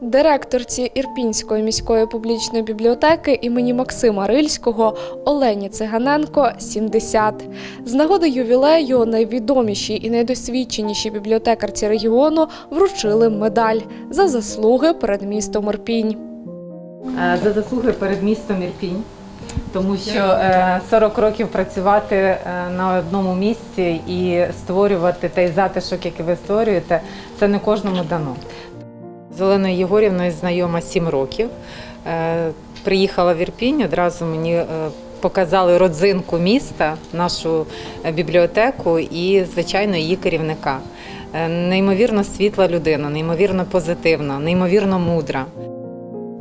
Директорці Ірпінської міської публічної бібліотеки імені Максима Рильського Олені Циганенко 70. З нагоди ювілею найвідоміші і найдосвідченіші бібліотекарці регіону вручили медаль за заслуги перед містом Ірпінь. Е, за заслуги перед містом Ірпінь, тому що е, 40 років працювати е, на одному місці і створювати той затишок, який ви створюєте, це не кожному дано. З Оленою Єгорівною знайома 7 років. Е, Приїхала в Ірпінь, одразу мені е, показали родзинку міста, нашу е, бібліотеку і, звичайно, її керівника. Неймовірно світла людина, неймовірно позитивна, неймовірно мудра.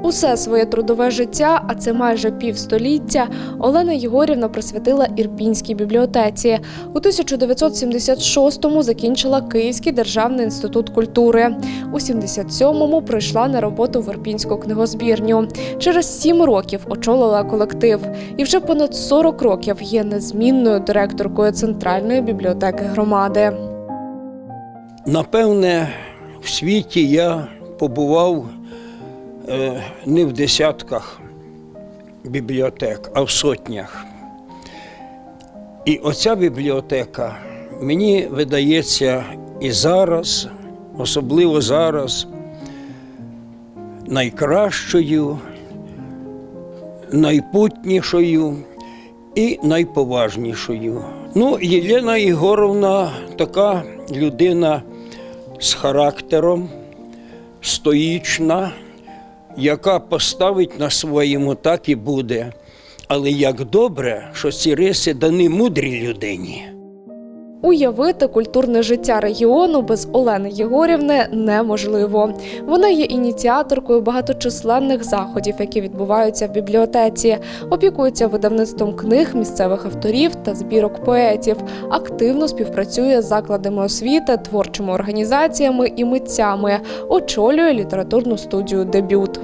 Усе своє трудове життя, а це майже півстоліття, Олена Єгорівна присвятила Ірпінській бібліотеці. У 1976-му закінчила Київський державний інститут культури. У 77-му прийшла на роботу в Ірпінську книгозбірню. Через сім років очолила колектив і вже понад 40 років є незмінною директоркою центральної бібліотеки громади. Напевне, в світі я побував не в десятках бібліотек, а в сотнях. І оця бібліотека мені видається і зараз, особливо зараз, найкращою, найпутнішою і найповажнішою. Ну, Єлена Ігоровна така людина з характером, стоїчна, яка поставить на своєму, так і буде. Але як добре, що ці риси дані мудрій людині. Уявити культурне життя регіону без Олени Єгорівни неможливо. Вона є ініціаторкою багаточисленних заходів, які відбуваються в бібліотеці, опікується видавництвом книг місцевих авторів та збірок поетів, активно співпрацює з закладами освіти, творчими організаціями і митцями, очолює літературну студію Дебют.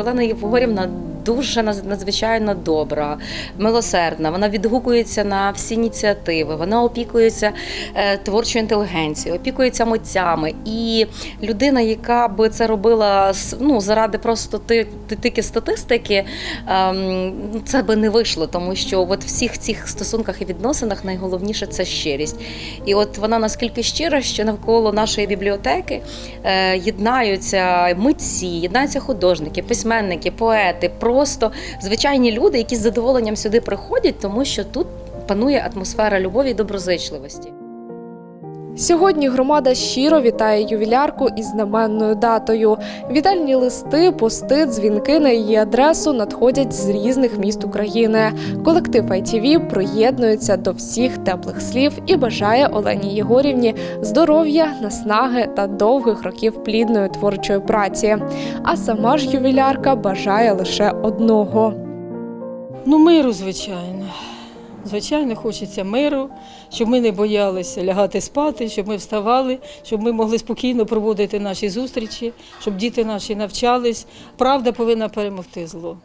Олена Євгорівна дуже надзвичайно добра, милосердна. Вона відгукується на всі ініціативи. Вона опікується е, творчою інтелігенцією, опікується митцями. І людина, яка би це робила ну, заради просто тих. ти, тільки статистики, ем, це би не вийшло, тому що от всіх цих стосунках і відносинах найголовніше це щирість. І от вона наскільки щира, що навколо нашої бібліотеки е, єднаються митці, єднаються художники, письменники, поети, просто звичайні люди, які з задоволенням сюди приходять, тому що тут панує атмосфера любові і доброзичливості. Сьогодні громада щиро вітає ювілярку із знаменною датою. Вітальні листи, пости, дзвінки на її адресу надходять з різних міст України. Колектив ITV приєднується до всіх теплих слів і бажає Олені Єгорівні здоров'я, наснаги та довгих років плідної творчої праці. А сама ж ювілярка бажає лише одного. Ну, миру, звичайно. Звичайно, хочеться миру, щоб ми не боялися лягати спати, щоб ми вставали, щоб ми могли спокійно проводити наші зустрічі, щоб діти наші навчались. Правда повинна перемогти зло.